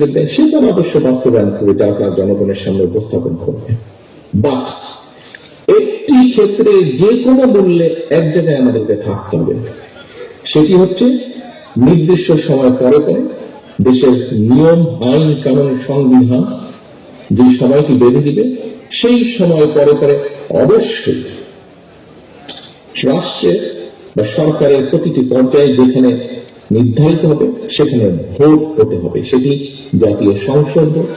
দেখবেন সে তার আদর্শ বাস্তবায়ন করে যা তার জনগণের সামনে উপস্থাপন করবে। বাট একটি ক্ষেত্রে যে কোনো মূল্যে এক জায়গায় আমাদেরকে থাকতে হবে। সেটি হচ্ছে নির্দিষ্ট সময় পরে পরে দেশের নিয়ম, আইন, কানুন, সংবিধান যে সময়টি বেঁধে দিবে, সেই সময় পরে পরে অবশ্যই রাষ্ট্রের বা সরকারের প্রতিটি পর্যায়ে যেখানে নির্ধারিত হবে, সেখানে ভোট হতে হবে। সেটি জাতীয় সংসদ হোক,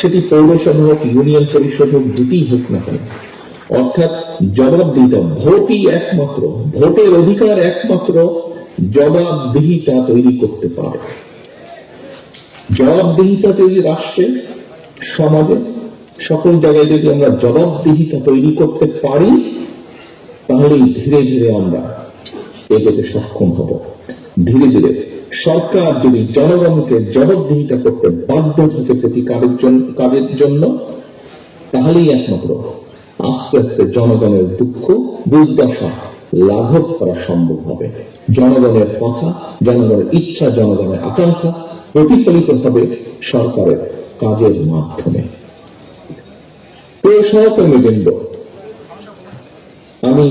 সেটি পৌরসভা হোক, ইউনিয়ন পরিষদ হোক, দুটি হোক না কেন। অর্থাৎ জবাবদিহিতা, ভোটই একমাত্র, ভোটের অধিকার একমাত্র জবাবদিহিতা তৈরি করতে পারে। জবাবদিহিতা তৈরি রাষ্ট্রে সমাজে সকল জায়গায় যদি আমরা জবাবদিহিতা তৈরি করতে পারি, তাহলেই ধীরে ধীরে আমরা এগোতে সক্ষম হব। ধীরে ধীরে সরকার যদি জনগণকে জবাবদিহিতা করতে বাধ্য থাকে প্রতি কাজের জন্য কাজের জন্য, তাহলেই একমাত্র আস্তে আস্তে জনগণের দুঃখ, দুর্দশা লাঘব করা সম্ভব হবে। জনগণের কথা, জনগণের ইচ্ছা, জনগণের আকাঙ্ক্ষা প্রতিফলিত হবে সরকারের কাজের মাধ্যমে। প্রিয় সহকর্মীবৃন্দ, আমি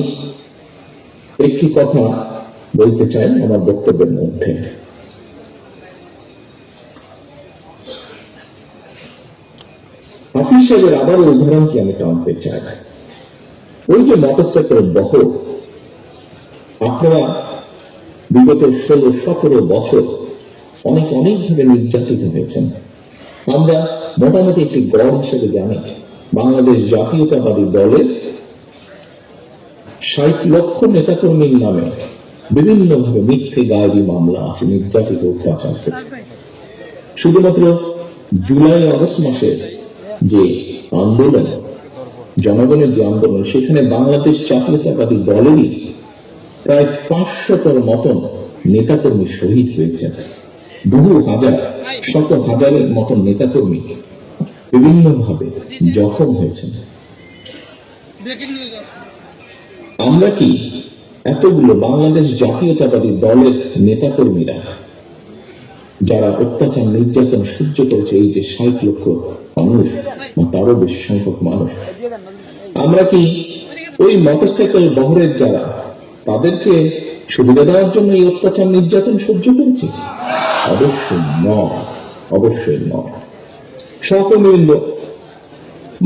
একটি কথা বলতে চাই আমার বক্তব্যের মধ্যে। হাফিজ সাহেবের আবার উদাহরণটি আমি টানতে চাই? ওই যে মোটরসাইকেল বহর, আপনারা বিগত ষোলো, সতেরো বছর অনেক অনেকভাবে নির্যাতিত হয়েছেন। আমরা মোটামুটি একটি গড় হিসেবে জানি, বাংলাদেশ জাতীয়তাবাদী দলের ষাট লক্ষ নেতাকর্মীর নামে বিভিন্নভাবে মিথ্যে গায়েবী মামলা আছে, নির্যাতিত অত্যাচার শুধুমাত্র জুলাই, আগস্ট মাসে যে আন্দোলন, জনগণের যে আন্দোলন, সেখানে বাংলাদেশ জাতীয়তাবাদী দলেরই প্রায় পাঁচশতর মতন নেতাকর্মী শহীদ হয়েছে বহু হাজার, শত হাজারের মতন নেতাকর্মী বিভিন্নভাবে জখম হয়েছেন। আমরা কি এতগুলো বাংলাদেশ জাতীয়তাবাদী দলের নেতাকর্মীরা যারা অত্যাচার, নির্যাতন সহ্য করেছে এই যে ষাট লক্ষ মানুষ তারও বেশি সংখ্যক মানুষ, আমরা কি ওই মোটরসাইকেল বহরের যারা, তাদেরকে সুবিধা দেওয়ার জন্য এই অত্যাচার, নির্যাতন সহ্য করেছি? অবশ্যই নয় অবশ্যই নয়। সহকর্মীবৃন্দ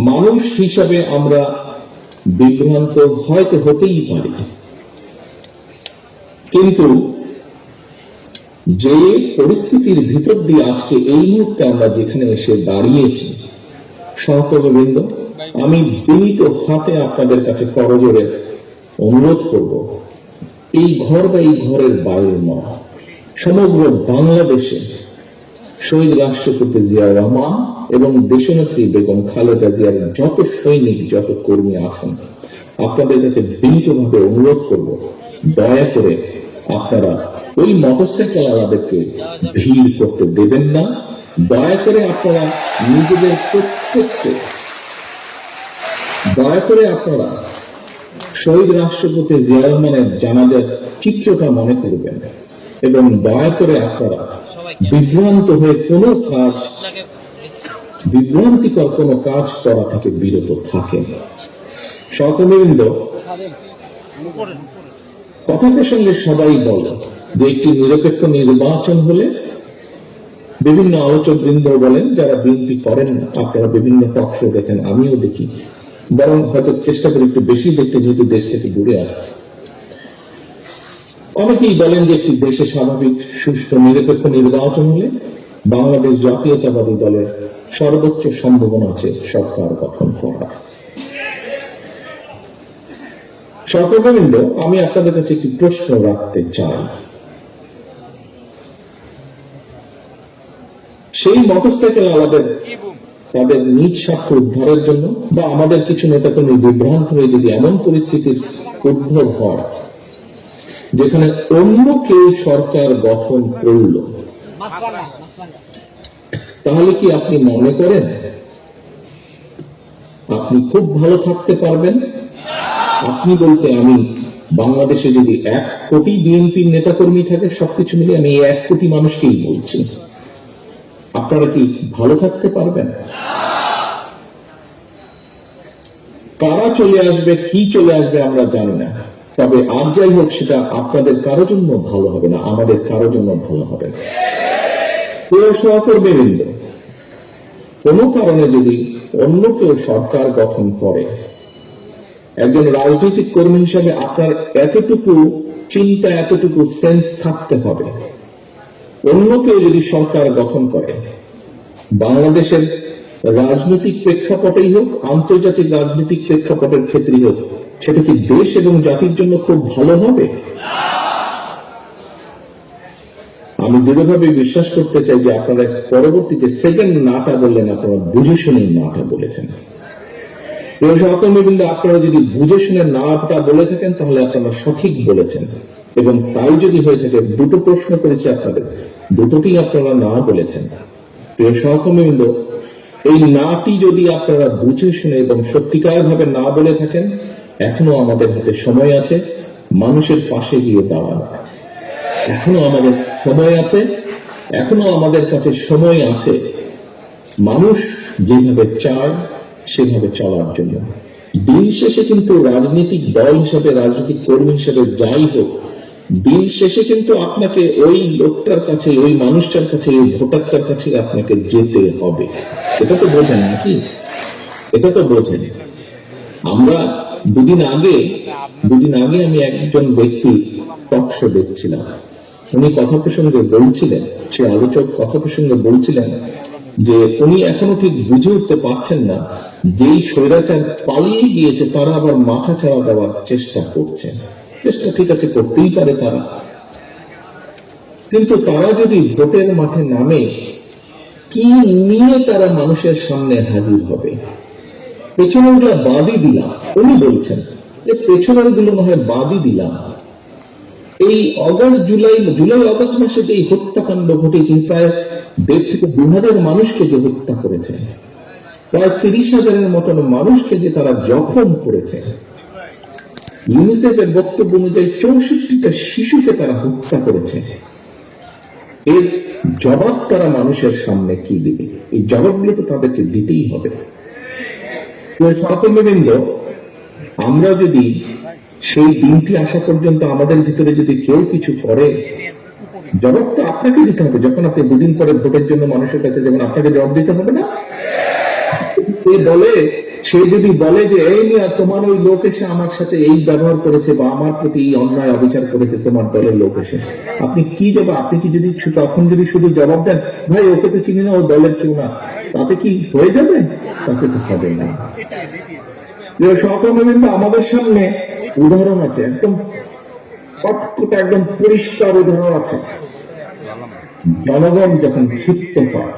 মানুষ হিসাবে আমরা বিভ্রান্ত হয়তো হতেই পারি। কিন্তু যে পরিস্থিতির ভিতর দিয়ে আজকে এই মুহূর্তে আমরা যেখানে এসে দাঁড়িয়েছি সহকর্মীবৃন্দ আমি বিনীত হাতে আপনাদের কাছে করজোরে অনুরোধ করব, এই ঘর বা এই ঘরের বাইরে নয় সমগ্র বাংলাদেশে শহীদ রাষ্ট্রপতি জিয়া রহমান এবং দেশনেত্রী বেগম খালেদা জিয়ার যত সৈনিক, যত কর্মী আছেন, আপনাদের কাছে বিনীতভাবে অনুরোধ করব, দয়া করে আপনারা ওই মোটরসাইকেল আলাদেরকে ভিড় করতে দেবেন না। দয়া করে আপনারা নিজেদের প্রত্যেককে, দয়া করে আপনারা শহীদ রাষ্ট্রপতি জিয়া রহমানের জানাজার চিত্রটা মনে করবেন এবং দয়া করে আপনারা বিভ্রান্ত হয়ে কোনো কাজ বিভ্রান্তিকর কোনো কাজ করা থেকে বিরত থাকেন। সকলবৃন্দ কথা প্রসঙ্গে সবাই বলে যে একটি নিরপেক্ষ নির্বাচন হলে বিভিন্ন আলোচক বৃন্দ বলেন, যারা বিএনপি করেন আপনারা বিভিন্ন টক শো দেখেন, আমিও দেখি। বরং হয়তো চেষ্টা করি একটু বেশি দেখতে যেহেতু দেশ থেকে দূরে আসছে অনেকেই বলেন যে একটি দেশে স্বাভাবিক, সুষ্ঠু, নিরপেক্ষ নির্বাচন হলে বাংলাদেশ জাতীয়তাবাদী দলের সর্বোচ্চ সম্ভাবনা আছে সরকার গঠন করা সরকারবৃন্দ আমি আপনাদের কাছে একটি প্রশ্ন রাখতে চাই। সেই মোটরসাইকেল আলাদের, তাদের নিজ স্বার্থ উদ্ধারের জন্য বা আমাদের কিছু নেতাকর্মী বিভ্রান্ত হয়ে যদি এমন পরিস্থিতির উদ্ভব হয়, যেখানে অন্য কেউ সরকার গঠন করল তাহলে কি আপনি মনে করেন আপনি খুব ভালো থাকতে পারবেন? আপনি বলতে আমি বাংলাদেশে যদি এক কোটি বিএনপির নেতাকর্মী থাকে, সবকিছু মিলে আমি এক কোটি মানুষকেই বলছি। আপনারা কি ভালো থাকতে পারবেন? কারা চলে আসবে, কি চলে আসবে আমরা জানি না। তবে আর যাই হোক, সেটা আপনাদের কারও জন্য ভালো হবে না, আমাদের কারও জন্য ভালো হবে না। প্রিয় সহকর্মীবৃন্দ কোনো কারণে যদি অন্য কেউ সরকার গঠন করে, একজন রাজনৈতিক কর্মী হিসাবে আপনার এতটুকু চিন্তা, এতটুকু সেন্স থাকতে হবে। অন্য কেউ যদি সরকার গঠন করে, বাংলাদেশের রাজনৈতিক প্রেক্ষাপটেই হোক, আন্তর্জাতিক রাজনৈতিক প্রেক্ষাপটের ক্ষেত্রেই হোক, সেটা কি দেশ এবং জাতির জন্য খুব ভালো হবে? আমি দৃঢ়ভাবে বিশ্বাস করতে চাই যে আপনারা পরবর্তী যে সেকেন্ড নাটা বললেন, আপনারা বুঝে শুনে নাটা বলেছেন। সহকর্মীবৃন্দ, আপনারা যদি বুঝে শুনে নাটা বলে থাকেন, তাহলে আপনারা সঠিক বলেছেন। এবং তাই যদি হয়ে থাকে, দুটো প্রশ্ন করেছি আপনাদের। দুটোতেই আপনারা না বলেছেন। প্রিয় সহকর্মীবৃন্দ, এই নাটি যদি আপনারা বুঝে শুনে এবং সত্যিকার ভাবে না বলে থাকেন, এখনও আমাদের হাতে সময় আছে। মানুষের পাশে গিয়ে দাঁড়ানো। এখনও আমাদের সময় আছে, এখনও আমাদের কাছে সময় আছে। মানুষ যেভাবে চায়, সেভাবে চলার জন্য। দিন শেষে কিন্তু রাজনৈতিক দল হিসাবে, রাজনৈতিক কর্মী হিসাবে যাই হোক, দিন শেষে কিন্তু আপনাকে ওই লোকটার কাছে, ওই মানুষটার কাছে, ওই ভোটারটার কাছে আপনাকে যেতে হবে। এটা তো বোঝেন নাকি? এটা তো বোঝেন। আমরা দুদিন আগে দুদিন আগে আমি একজন ব্যক্তি টকশো দেখছিলাম। উনি কথা প্রসঙ্গে বলছিলেন, সে আলোচক কথা প্রসঙ্গে বলছিলেন যে উনি এখনও ঠিক বুঝে উঠতে পারছেন না যেই স্বৈরাচার পালিয়ে গিয়েছে, তারা আবার মাথা ছাড়া দেওয়ার চেষ্টা করছে। চেষ্টা ঠিক আছে, করতেই পারে তারা। কিন্তু তারা যদি ভোটের মাঠে নামে, কি নিয়ে তারা মানুষের সামনে হাজির হবে? পেছনেরগুলো বাদই দিলাম। উনি বলছেন যে পেছনেরগুলো না হয় বাদই দিলাম। এই অগস্ট জুলাই জুলাই অগস্ট মাসে যে হত্যাকাণ্ড ঘটেছে প্রায় দেড় থেকে দু হাজার মানুষকে যে হত্যা করেছে, প্রায় তিরিশ হাজারের মতন মানুষকে যে তারা জখম করেছে। ইউনিসেফের বক্তব্য অনুযায়ী চৌষট্টিটা শিশুকে তারা হত্যা করেছে। এর জবাব তারা মানুষের সামনে কি দিবে? এই জবাবগুলো তো তাদেরকে দিতেই হবে। সহকর্মীবৃন্দ আমরা যদি সেই দিনটি আসা পর্যন্ত আমাদের ভিতরে যদি কেউ কিছু করে, জবাব তো আপনাকে দিতে হবে। যখন আপনি দুদিন পরে ভোটের জন্য মানুষের কাছে যেমন আপনাকে জবাব দিতে হবে না? বলে, সে যদি বলে যে, এই নিয়ে তোমার ওই লোক এসে আমার সাথে এই ব্যবহার করেছে বা আমার প্রতি এই অন্যায় অবিচার করেছে, তোমার দলের লোক এসে। আপনি কি জবাব, আপনি কি যদি তখন যদি শুধু জবাব দেন, ভাই, ওকে তো চিনি না, ও দলের কেউ না। তাতে কি হয়ে যাবে? তাতে তো হবে না। প্রিয় সহকর্মীবৃন্দ আমাদের সামনে উদাহরণ আছে, একদম কটকটা একদম পরিষ্কার উদাহরণ আছে। জনগণ যখন ক্ষিপ্ত হয়,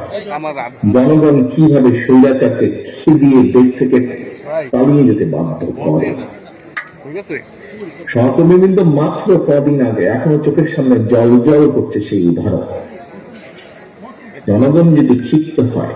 জনগণ কীভাবে স্বৈরাচারকে খেদিয়ে দেশ থেকে পালিয়ে যেতে বাধ্য করে? ঠিক আছে সহকর্মীবৃন্দ মাত্র কদিন আগে, এখনও চোখের সামনে জল জল করছে সেই উদাহরণ। জনগণ যদি ক্ষিপ্ত হয়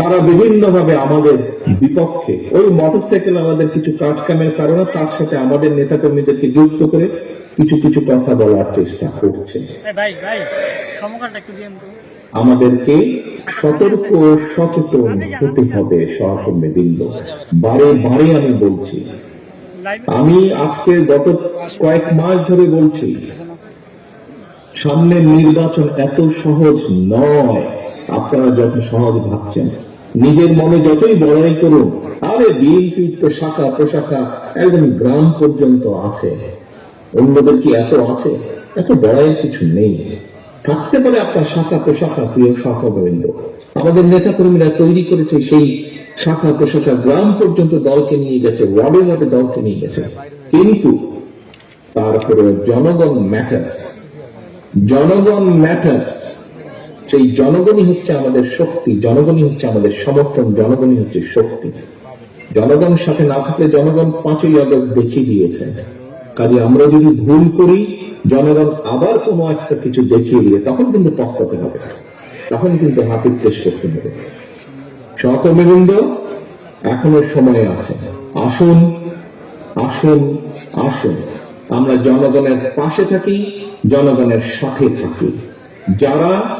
তারা বিভিন্ন ভাবে আমাদের বিপক্ষে ওই মোটরসাইকেল আমাদের কিছু কাজ কামের কারণে তার সাথে আমাদের নেতাকর্মীদেরকে যুক্ত করে কিছু কিছু কথা বলার চেষ্টা করছে। আমাদেরকে সতর্ক সচেতন হতে হবে সহকর্মী বৃন্দ। বারে বারে আমি বলছি। আমি আজকে গত কয়েক মাস ধরে বলছি সামনের নির্বাচন এত সহজ নয়। আপনারা যত সহজ ভাবছেন। নিজের মনে যতই বড়াই করুন, আরে বিএনপি তো শাখা প্রশাখা একদম গ্রাম পর্যন্ত আছে। অন্যদের কি এত আছে? এত বড়াইয়ের কিছু নেই। থাকতে পারে আপনার শাখা প্রশাখা, প্রিয় সহকর্মীবৃন্দ আমাদের নেতা কর্মীরা তৈরি করেছে সেই শাখা প্রশাখা গ্রাম পর্যন্ত দলকে নিয়ে গেছে, ওয়ার্ডে ওয়ার্ডে দলকে নিয়ে গেছে। কিন্তু তারপরে জনগণ ম্যাটার্স জনগণ ম্যাটার্স সেই জনগণই হচ্ছে আমাদের শক্তি, জনগণই হচ্ছে আমাদের সমর্থন, জনগণই হচ্ছে শক্তি। জনগণ সাথে না থাকলে জনগণ পাঁচই আগস্ট দেখিয়ে দিয়েছে। কাজে আমরা যদি ভুল করি, জনগণ আবার কোনো একটা কিছু দেখিয়ে দিলে তখন কিন্তু পস্তাতে হবে। তখন কিন্তু হাতের পেশ করতে হবে। সহকর্মীবৃন্দ এখনও সময় আছে। আসুন আসুন আসুন। আমরা জনগণের পাশে থাকি, জনগণের সাথে থাকি। যারা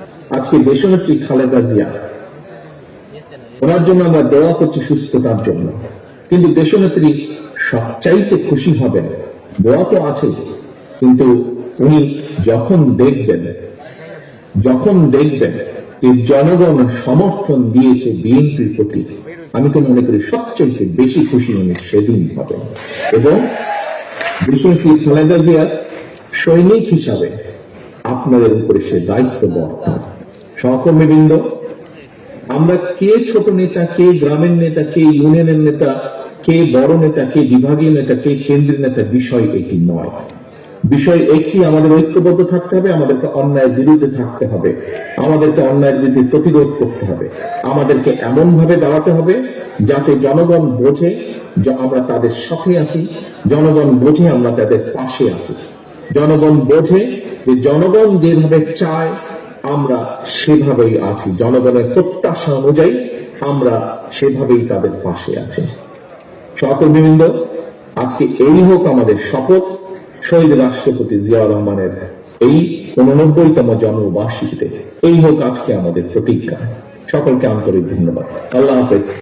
আজকে দেশনেত্রী খালেদা জিয়া, ওনার জন্য আমরা দোয়া করছি সুস্থতার জন্য। কিন্তু দেশনেত্রী সবচাইতে খুশি হবেন, দোয়া তো আছে কিন্তু উনি যখন দেখবেন যখন দেখবেন যে জনগণ সমর্থন দিয়েছে বিএনপির প্রতি, আমি তো মনে করি সবচেয়ে বেশি খুশি উনি সেদিন হবেন। এবং বিশেষ খালেদা জিয়ার সৈনিক হিসাবে আপনাদের উপরে সে দায়িত্ব বর্তমান। সহকর্মীবৃন্দ, আমরা কে ছোট নেতা, কে গ্রামের নেতা, কে ইউনিয়নের নেতা, কে বড় নেতা, কে বিভাগীয় নেতা, কে কেন্দ্রীয় নেতা, বিষয় এটি নয়। বিষয় একটি, আমাদের ঐক্যবদ্ধ থাকতে হবে, আমাদেরকে অন্যায়ের বিরুদ্ধে থাকতে হবে, আমাদেরকে অন্যায়ের বিরুদ্ধে প্রতিরোধ করতে হবে, আমাদেরকে এমন ভাবে দাঁড়াতে হবে যাতে জনগণ বোঝে যে আমরা তাদের সাথে আছি, জনগণ বোঝে আমরা তাদের পাশে আছি। জনগণ বোঝে যে জনগণ যেভাবে চায় আমরা সেভাবেই আছি। জনগণের প্রত্যাশা অনুযায়ী আমরা সেভাবেই তাদের পাশে আছি। সহকর্মীবৃন্দ, আজকে এই হোক আমাদের শপথ। শহীদ রাষ্ট্রপতি জিয়া রহমানের এই উননব্বইতম জন্মবার্ষিকীতে এই হোক আজকে আমাদের প্রতিজ্ঞা। সকলকে আন্তরিক ধন্যবাদ। আল্লাহ হাফেজ।